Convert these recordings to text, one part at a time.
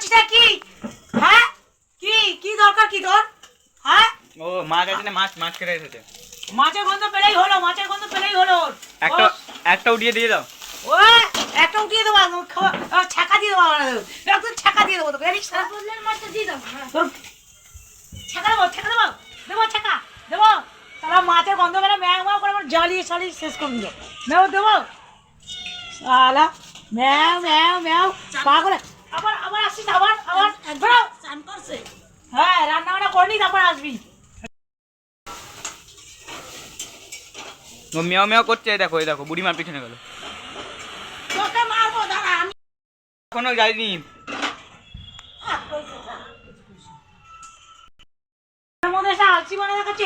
করছিস কি? হ্যাঁ? কি? কি দরকার কি তোর? হ্যাঁ? ও মাছ আছে না মাছ মাছ কেটে এসেছে মাছের গন্ধ পেলেই হলো মাছের গন্ধ পেলেই হলো। একটা একটা উঠিয়ে দিয়ে দাও। ও একটা উঠিয়ে দেবো ছাকা দিয়ে দেবো আমার একদম ছাকা দিয়ে দেবো তোকে জানিস না? মাছটা দিয়ে দাও ছাকা দেবো ছাকা দেবো দেবো ছাকা দেবো। তারা মাছের গন্ধ পেলে ম্যাও ম্যাও করে আমার জ্বালিয়ে শালিয়ে শেষ করে দিল ম্যাও দেবো। সালা ম্যাও ম্যাও ম্যাও। পাগলে। করছে। হ্যাঁ রান্না বান্না করে নি তারপর আসবি। ও মেও মেও করছে দেখো এই দেখো বুড়িমার পিছনে গেল। তোকে মারবো দাঁড়া আমি এখনও যাইনি।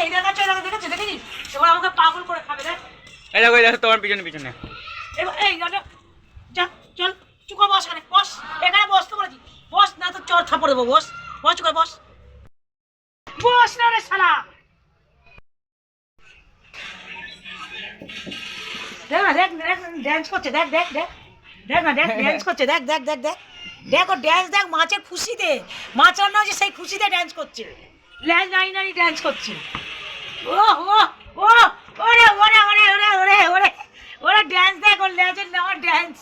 এই দেখেছিস এবার আমাকে পাগল করে খাবে দেখ। তোমার পিছনে পিছনে। এই যা যা, যা চল চুকা বস এখানে বস এখানে বসতে বলেছি বস না তো চর থাপড় দেবো বস। বস চুকা বস? বস না রে শালা। দেখ না দেখ দেখ ড্যান্স করছে দেখ দেখ দেখ। দেখ না দেখ ড্যান্স করছে দেখ দেখ দেখ দেখ। দেখ ও ড্যান্স দেখ মাছের খুশিতে। মাছ রান্না হচ্ছে সেই খুশিতে ড্যান্স করছে। ল্যাজ নাড়ি নাড়ি ড্যান্স করছে। ও ও ও ওরে ওরে ওরে ওরে ওরে ওরে ওরে ড্যান্স দেখ ওর লেজের নেওয়া ড্যান্স